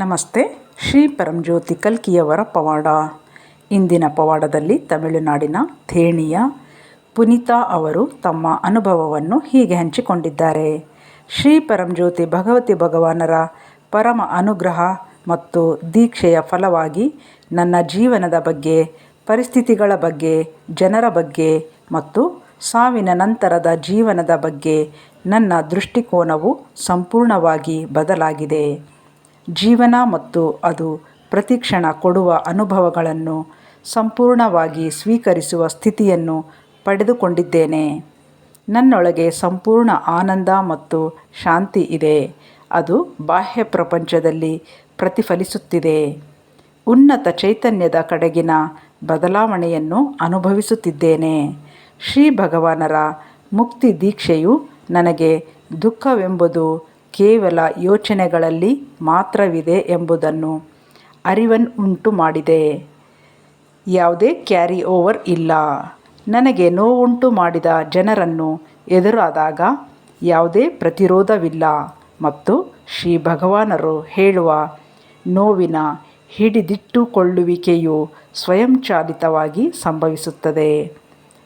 ನಮಸ್ತೆ, ಶ್ರೀ ಪರಂಜ್ಯೋತಿ ಕಲ್ಕಿಯವರ ಪವಾಡ. ಇಂದಿನ ಪವಾಡದಲ್ಲಿ ತಮಿಳುನಾಡಿನ ಥೇಣಿಯ ಪುನೀತಾ ಅವರು ತಮ್ಮ ಅನುಭವವನ್ನು ಹೀಗೆ ಹಂಚಿಕೊಂಡಿದ್ದಾರೆ. ಶ್ರೀ ಪರಂಜ್ಯೋತಿ ಭಗವತಿ ಭಗವಾನರ ಪರಮ ಅನುಗ್ರಹ ಮತ್ತು ದೀಕ್ಷೆಯ ಫಲವಾಗಿ ನನ್ನ ಜೀವನದ ಬಗ್ಗೆ, ಪರಿಸ್ಥಿತಿಗಳ ಬಗ್ಗೆ, ಜನರ ಬಗ್ಗೆ ಮತ್ತು ಸಾವಿನ ನಂತರದ ಜೀವನದ ಬಗ್ಗೆ ನನ್ನ ದೃಷ್ಟಿಕೋನವು ಸಂಪೂರ್ಣವಾಗಿ ಬದಲಾಗಿದೆ. ಜೀವನ ಮತ್ತು ಅದು ಪ್ರತಿಕ್ಷಣ ಕೊಡುವ ಅನುಭವಗಳನ್ನು ಸಂಪೂರ್ಣವಾಗಿ ಸ್ವೀಕರಿಸುವ ಸ್ಥಿತಿಯನ್ನು ಪಡೆದುಕೊಂಡಿದ್ದೇನೆ. ನನ್ನೊಳಗೆ ಸಂಪೂರ್ಣ ಆನಂದ ಮತ್ತು ಶಾಂತಿ ಇದೆ. ಅದು ಬಾಹ್ಯ ಪ್ರಪಂಚದಲ್ಲಿ ಪ್ರತಿಫಲಿಸುತ್ತಿದೆ. ಉನ್ನತ ಚೈತನ್ಯದ ಕಡೆಗಿನ ಬದಲಾವಣೆಯನ್ನು ಅನುಭವಿಸುತ್ತಿದ್ದೇನೆ. ಶ್ರೀ ಭಗವಾನರ ಮುಕ್ತಿ ದೀಕ್ಷೆಯು ನನಗೆ ದುಃಖವೆಂಬುದು ಕೇವಲ ಯೋಚನೆಗಳಲ್ಲಿ ಮಾತ್ರವಿದೆ ಎಂಬುದನ್ನು ಅರಿವನ್ನುಂಟು ಮಾಡಿದೆ. ಯಾವುದೇ ಕ್ಯಾರಿ ಓವರ್ ಇಲ್ಲ. ನನಗೆ ನೋವುಂಟು ಮಾಡಿದ ಜನರನ್ನು ಎದುರಾದಾಗ ಯಾವುದೇ ಪ್ರತಿರೋಧವಿಲ್ಲ ಮತ್ತು ಶ್ರೀ ಭಗವಾನರು ಹೇಳುವ ನೋವಿನ ಹಿಡಿದಿಟ್ಟುಕೊಳ್ಳುವಿಕೆಯು ಸ್ವಯಂಚಾಲಿತವಾಗಿ ಸಂಭವಿಸುತ್ತದೆ.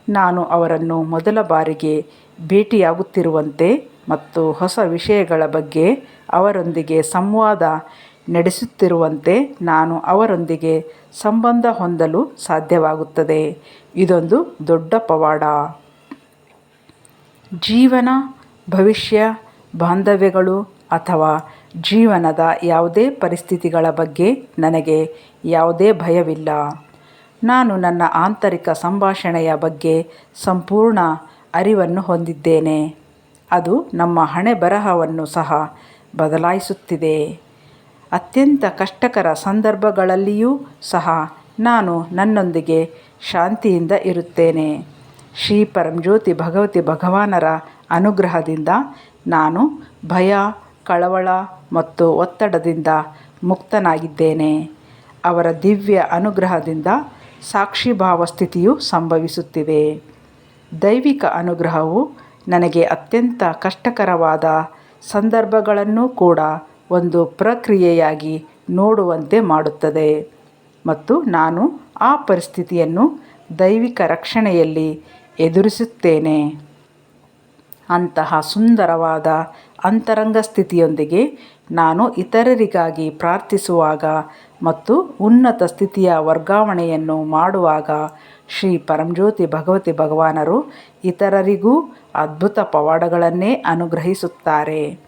ನಾನು ಅವರನ್ನು ಮೊದಲ ಬಾರಿಗೆ ಭೇಟಿಯಾಗುತ್ತಿರುವಂತೆ ಮತ್ತು ಹೊಸ ವಿಷಯಗಳ ಬಗ್ಗೆ ಅವರೊಂದಿಗೆ ಸಂವಾದ ನಡೆಸುತ್ತಿರುವಂತೆ ನಾನು ಅವರೊಂದಿಗೆ ಸಂಬಂಧ ಹೊಂದಲು ಸಾಧ್ಯವಾಗುತ್ತದೆ. ಇದೊಂದು ದೊಡ್ಡ ಪವಾಡ. ಜೀವನ, ಭವಿಷ್ಯ, ಬಾಂಧವ್ಯಗಳು ಅಥವಾ ಜೀವನದ ಯಾವುದೇ ಪರಿಸ್ಥಿತಿಗಳ ಬಗ್ಗೆ ನನಗೆ ಯಾವುದೇ ಭಯವಿಲ್ಲ. ನಾನು ನನ್ನ ಆಂತರಿಕ ಸಂಭಾಷಣೆಯ ಬಗ್ಗೆ ಸಂಪೂರ್ಣ ಅರಿವನ್ನು ಹೊಂದಿದ್ದೇನೆ. ಅದು ನಮ್ಮ ಹಣೆ ಬರಹವನ್ನು ಸಹ ಬದಲಾಯಿಸುತ್ತಿದೆ. ಅತ್ಯಂತ ಕಷ್ಟಕರ ಸಂದರ್ಭಗಳಲ್ಲಿಯೂ ಸಹ ನಾನು ನನ್ನೊಂದಿಗೆ ಶಾಂತಿಯಿಂದ ಇರುತ್ತೇನೆ. ಶ್ರೀ ಪರಂಜ್ಯೋತಿ ಭಗವತಿ ಭಗವಾನರ ಅನುಗ್ರಹದಿಂದ ನಾನು ಭಯ, ಕಳವಳ ಮತ್ತು ಒತ್ತಡದಿಂದ ಮುಕ್ತನಾಗಿದ್ದೇನೆ. ಅವರ ದಿವ್ಯ ಅನುಗ್ರಹದಿಂದ ಸಾಕ್ಷಿಭಾವ ಸ್ಥಿತಿಯು ಸಂಭವಿಸುತ್ತಿದೆ. ದೈವಿಕ ಅನುಗ್ರಹವು ನನಗೆ ಅತ್ಯಂತ ಕಷ್ಟಕರವಾದ ಸಂದರ್ಭಗಳನ್ನು ಕೂಡ ಒಂದು ಪ್ರಕ್ರಿಯೆಯಾಗಿ ನೋಡುವಂತೆ ಮಾಡುತ್ತದೆ. ಮತ್ತು ನಾನು ಆ ಪರಿಸ್ಥಿತಿಯನ್ನು ದೈವಿಕ ರಕ್ಷಣೆಯಲ್ಲಿ ಎದುರಿಸುತ್ತೇನೆ. ಅಂತಹ ಸುಂದರವಾದ ಅಂತರಂಗ ಸ್ಥಿತಿಯೊಂದಿಗೆ ನಾನು ಇತರರಿಗಾಗಿ ಪ್ರಾರ್ಥಿಸುವಾಗ ಮತ್ತು ಉನ್ನತ ಸ್ಥಿತಿಯ ವರ್ಗಾವಣೆಯನ್ನು ಮಾಡುವಾಗ ಶ್ರೀ ಪರಂಜ್ಯೋತಿ ಭಗವತಿ ಭಗವಾನರು ಇತರರಿಗೂ ಅದ್ಭುತ ಪವಾಡಗಳನ್ನೇ ಅನುಗ್ರಹಿಸುತ್ತಾರೆ.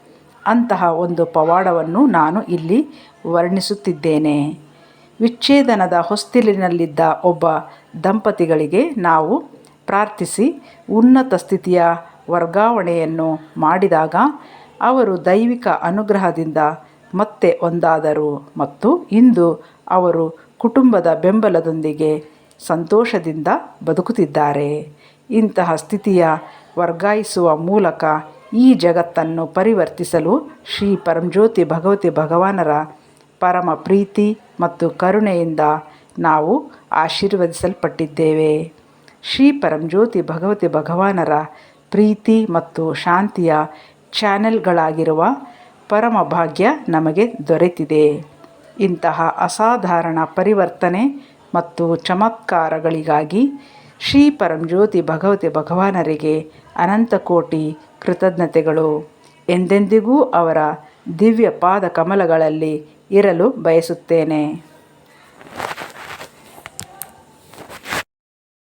ಅಂತಹ ಒಂದು ಪವಾಡವನ್ನು ನಾನು ಇಲ್ಲಿ ವರ್ಣಿಸುತ್ತಿದ್ದೇನೆ. ವಿಚ್ಛೇದನದ ಹೊಸ್ತಿಲಿನಲ್ಲಿದ್ದ ಒಬ್ಬ ದಂಪತಿಗಳಿಗೆ ನಾವು ಪ್ರಾರ್ಥಿಸಿ ಉನ್ನತ ಸ್ಥಿತಿಯ ವರ್ಗಾವಣೆಯನ್ನು ಮಾಡಿದಾಗ ಅವರು ದೈವಿಕ ಅನುಗ್ರಹದಿಂದ ಮತ್ತೆ ಒಂದಾದರು ಮತ್ತು ಇಂದು ಅವರು ಕುಟುಂಬದ ಬೆಂಬಲದೊಂದಿಗೆ ಸಂತೋಷದಿಂದ ಬದುಕುತ್ತಿದ್ದಾರೆ. ಇಂತಹ ಸ್ಥಿತಿಯ ವರ್ಗಾಯಿಸುವ ಮೂಲಕ ಈ ಜಗತ್ತನ್ನು ಪರಿವರ್ತಿಸಲು ಶ್ರೀ ಪರಂಜ್ಯೋತಿ ಭಗವತಿ ಭಗವಾನರ ಪರಮ ಪ್ರೀತಿ ಮತ್ತು ಕರುಣೆಯಿಂದ ನಾವು ಆಶೀರ್ವದಿಸಲ್ಪಟ್ಟಿದ್ದೇವೆ. ಶ್ರೀ ಪರಂಜ್ಯೋತಿ ಭಗವತಿ ಭಗವಾನರ ಪ್ರೀತಿ ಮತ್ತು ಶಾಂತಿಯ ಚಾನೆಲ್ಗಳಾಗಿರುವ ಪರಮ ಭಾಗ್ಯ ನಮಗೆ ದೊರೆತಿದೆ. ಇಂತಹ ಅಸಾಧಾರಣ ಪರಿವರ್ತನೆ ಮತ್ತು ಚಮತ್ಕಾರಗಳಿಗಾಗಿ ಶ್ರೀ ಪರಂಜ್ಯೋತಿ ಭಗವತಿ ಭಗವಾನರಿಗೆ ಅನಂತ ಕೋಟಿ ಕೃತಜ್ಞತೆಗಳು. ಎಂದೆಂದಿಗೂ ಅವರ ದಿವ್ಯ ಪಾದ ಕಮಲಗಳಲ್ಲಿ ಇರಲು ಬಯಸುತ್ತೇನೆ.